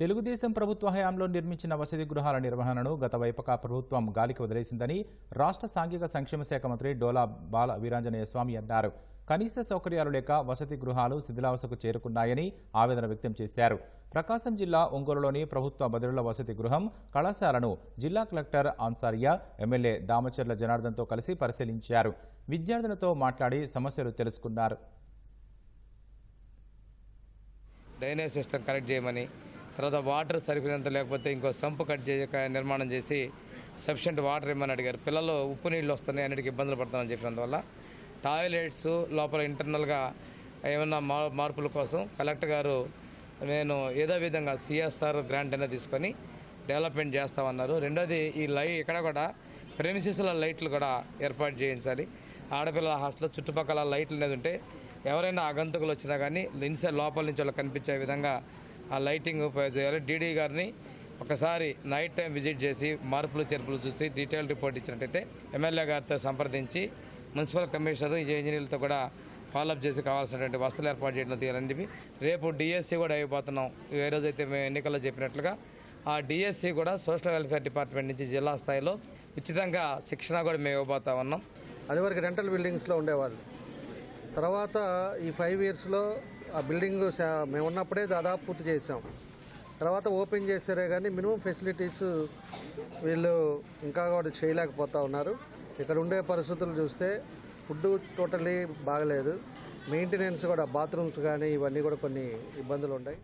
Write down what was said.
తెలుగుదేశం ప్రభుత్వ హయాంలో నిర్మించిన వసతి గృహాల నిర్వహణను గత వైపక ప్రభుత్వం గాలికి వదిలేసిందని రాష్ట్ర సాంఘిక సంక్షేమ శాఖ మంత్రి డోలా బాల వీరాంజనేయ స్వామి అన్నారు. కనీస సౌకర్యాలు లేక వసతి గృహాలు శిథిలావస్థకు చేరుకున్నాయని ఆవేదన వ్యక్తం చేశారు. ప్రకాశం జిల్లా ఒంగోలులోని ప్రభుత్వ బదిరుల వసతి గృహం కళాశాలను జిల్లా కలెక్టర్ ఆన్సారియా ఎమ్మెల్యే దామచర్ల జనార్దన్తో కలిసి పరిశీలించారు. విద్యార్థులతో మాట్లాడి సమస్యలు తెలుసుకున్నారు. డ్రైనేజ్ సిస్టమ్ కరెక్ట్ చేయమని తర్వాత వాటర్ సరిపోయినంత లేకపోతే ఇంకో సంపు కట్ చేయక నిర్మాణం చేసి సఫిషియంట్ వాటర్ ఇమ్మని అడిగారు. పిల్లలు ఉప్పు నీళ్ళు వస్తున్నాయి అన్నిటికీ ఇబ్బందులు పడుతున్నారని చెప్పినందువల్ల టాయిలెట్స్ లోపల ఇంటర్నల్గా ఏమన్నా మార్పుల కోసం కలెక్టర్ గారు నేను ఏదో విధంగా సిఎస్ఆర్ గ్రాంట్ అయినా తీసుకొని డెవలప్మెంట్ చేస్తామన్నారు. రెండోది ఈ లై ఇక్కడ కూడా ప్రెమిసెస్ల లైట్లు కూడా ఏర్పాటు చేయించాలి. ఆడపిల్లల హాస్టల్లో చుట్టుపక్కల లైట్లు అనేది ఉంటే ఎవరైనా ఆగంతుకులు వచ్చినా కానీ ఇన్సైడ్ లోపల నుంచి వాళ్ళకి కనిపించే విధంగా ఆ లైటింగ్ ఉపయోగ చేయాలి. డీడీ గారిని ఒకసారి నైట్ టైం విజిట్ చేసి మార్పులు చేర్పులు చూసి డీటెయిల్ రిపోర్ట్ ఇచ్చినట్టయితే ఎమ్మెల్యే గారితో సంప్రదించి మున్సిపల్ కమిషనర్ ఈ ఇంజనీర్లతో కూడా ఫాలోఅప్ చేసి కావాల్సినటువంటి వసతులు ఏర్పాటు చేయడం తీయాలని చెప్పి రేపు డిఎస్సి కూడా అయిపోతున్నాం. ఏ రోజైతే మేము ఎన్నికల్లో చెప్పినట్లుగా ఆ డిఎస్సి కూడా సోషల్ వెల్ఫేర్ డిపార్ట్మెంట్ నుంచి జిల్లా స్థాయిలో ఉచితంగా శిక్షణ కూడా మేము ఇవ్వబోతా ఉన్నాం. అదివరకు రెంటల్ బిల్డింగ్స్లో ఉండేవాళ్ళు. తర్వాత ఈ ఫైవ్ ఇయర్స్లో ఆ బిల్డింగ్ శా- మేము ఉన్నప్పుడే దాదాపు పూర్తి చేసాం. తర్వాత ఓపెన్ చేశారే కానీ మినిమం ఫెసిలిటీస్ వీళ్ళు ఇంకా కూడా చేయలేకపోతా ఉన్నారు. ఇక్కడ ఉండే పరిస్థితులు చూస్తే ఫుడ్ టోటలీ బాగలేదు. మెయింటెనెన్స్ కూడా బాత్రూమ్స్ కానీ ఇవన్నీ కూడా కొన్ని ఇబ్బందులు ఉన్నాయి